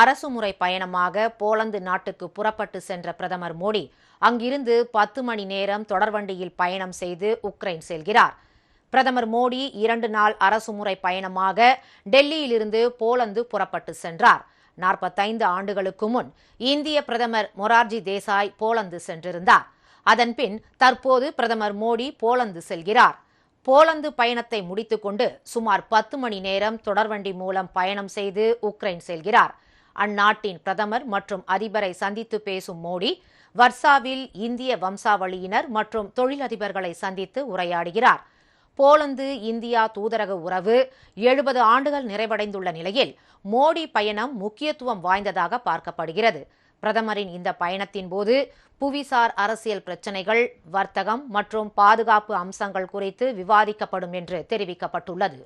அரசுமுறை பயணமாக போலந்து நாட்டுக்கு புறப்பட்டு சென்ற பிரதமர் மோடி அங்கிருந்து பத்து மணி நேரம் தொடர்வண்டியில் பயணம் செய்து உக்ரைன் செல்கிறார். பிரதமர் மோடி இரண்டு நாள் அரசுமுறை பயணமாக டெல்லியிலிருந்து போலந்து புறப்பட்டு சென்றார். நாற்பத்தைந்து ஆண்டுகளுக்கு முன் இந்திய பிரதமர் மொரார்ஜி தேசாய் போலந்து சென்றிருந்தார். அதன்பின் தற்போது பிரதமர் மோடி போலந்து செல்கிறார். போலந்து பயணத்தை முடித்துக்கொண்டு சுமார் பத்து மணி நேரம் தொடர்வண்டி மூலம் பயணம் செய்து உக்ரைன் செல்கிறார். அந்நாட்டின் பிரதமர் மற்றும் அதிபரை சந்தித்து பேசும் மோடி வர்சாவில் இந்திய வம்சாவளியினர் மற்றும் தொழிலதிபர்களை சந்தித்து உரையாடுகிறார். போலந்து இந்தியா தூதரக உறவு எழுபது ஆண்டுகள் நிறைவடைந்துள்ள நிலையில் மோடி பயணம் முக்கியத்துவம் வாய்ந்ததாக பார்க்கப்படுகிறது. பிரதமரின் இந்த பயணத்தின் போது புவிசார் அரசியல் பிரச்சினைகள் வர்த்தகம் மற்றும் பாதுகாப்பு அம்சங்கள் குறித்து விவாதிக்கப்படும் என்று தெரிவிக்கப்பட்டுள்ளது.